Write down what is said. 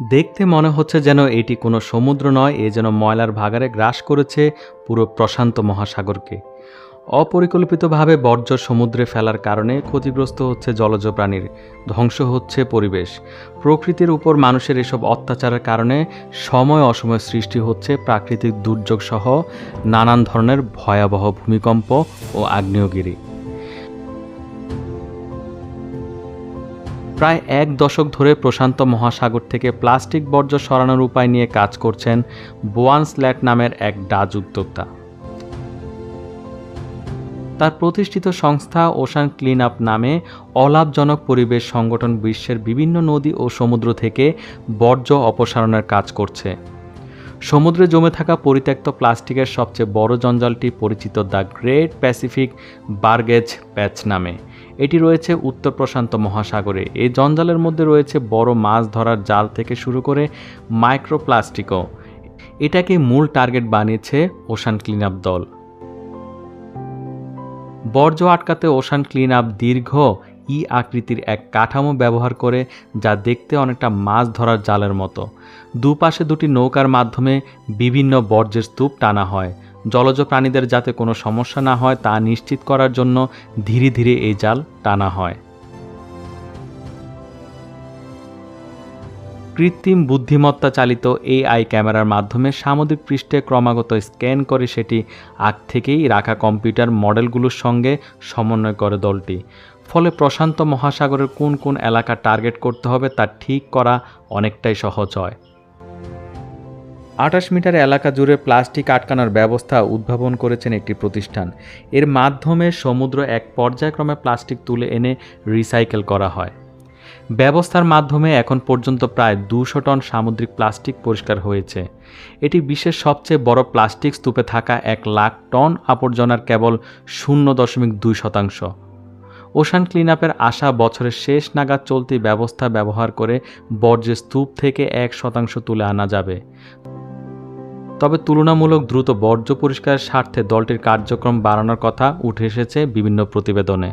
দেখতে মনে হচ্ছে যেন এটি কোনো সমুদ্র নয়, এ যেন ময়লার ভাগারে গ্রাস করেছে পুরো প্রশান্ত মহাসাগরকে। অপরিকল্পিতভাবে বর্জ্য সমুদ্রে ফেলার কারণে ক্ষতিগ্রস্ত হচ্ছে জলজ প্রাণীর, ধ্বংস হচ্ছে পরিবেশ। প্রকৃতির উপর মানুষের এসব অত্যাচারের কারণে সময় অসময় সৃষ্টি হচ্ছে প্রাকৃতিক দুর্যোগ সহ নানান ধরনের ভয়াবহ ভূমিকম্প ও আগ্নেয়গিরি। প্রায় এক দশক ধরে প্রশান্ত মহাসাগর থেকে প্লাস্টিক বর্জ্য সরানোর উপায় নিয়ে কাজ করছেন বোয়ান স্ল্যাট নামের এক ডাচ উদ্যোক্তা। তার প্রতিষ্ঠিত সংস্থা ওশান ক্লিন আপ নামে অলাভজনক পরিবেশ সংগঠন বিশ্বের বিভিন্ন নদী ও সমুদ্র থেকে বর্জ্য অপসারণের কাজ করছে। সমুদ্রে জমে থাকা পরিত্যক্ত প্লাস্টিকের সবচেয়ে বড় জঞ্জালটি পরিচিত the great Pacific garbage patch নামে। এটি রয়েছে উত্তর প্রশান্ত মহাসাগরে। এই জঞ্জালের মধ্যে রয়েছে বড় মাছ ধরার জাল থেকে শুরু করে মাইক্রোপ্লাস্টিকও। এটাকে মূল টার্গেট বানিয়েছে ওশান ক্লিন আপ দল। বর্জ্য আটকাতে ওশান ক্লিন আপ দীর্ঘ ই আকৃতির এক কাঠামো ব্যবহার করে, যা দেখতে অনেকটা মাছ ধরার জালের মতো। দুপাশে দুটি নৌকার মাধ্যমে বিভিন্ন বর্জ্যের স্তূপ টানা হয়। জলজ প্রাণীদের যাতে কোনো সমস্যা না হয় তা নিশ্চিত করার জন্য ধীরে ধীরে এই জাল টানা হয়। কৃত্রিম বুদ্ধিমত্তা চালিত এআই ক্যামেরার মাধ্যমে সামুদ্রিক পৃষ্ঠে ক্রমাগত স্ক্যান করে সেটি আগ থেকেই রাখা কম্পিউটার মডেলগুলোর সঙ্গে সমন্বয় করে দলটি। ফলে প্রশান্ত মহাসাগরের কোন কোন এলাকা টার্গেট করতে হবে তা ঠিক করা অনেকটাই সহজ হয়। আঠাশ মিটার এলাকা জুড়ে প্লাস্টিক আটকানোর ব্যবস্থা উদ্ভাবন করেছেন একটি প্রতিষ্ঠান। এর মাধ্যমে সমুদ্র এক পর্যায়ক্রমে প্লাস্টিক তুলে এনে রিসাইকেল করা হয়। ব্যবস্থার মাধ্যমে এখন পর্যন্ত প্রায় দুশো টন সামুদ্রিক প্লাস্টিক পরিষ্কার হয়েছে। এটি বিশ্বের সবচেয়ে বড় প্লাস্টিক স্তূপে থাকা এক লাখ টন আবর্জনার কেবল শূন্য দশমিক দুই শতাংশ। ওশান ক্লিনআপের আশা বছরের শেষ নাগাদ চলতি ব্যবস্থা ব্যবহার করে বর্জ্যের স্তূপ থেকে এক শতাংশ তুলে আনা যাবে। তবে তুলনামূলক দ্রুত বর্জ্য পরিষ্কারের স্বার্থে দলটির কার্যক্রম বাড়ানোর কথা উঠে এসেছে বিভিন্ন প্রতিবেদনে।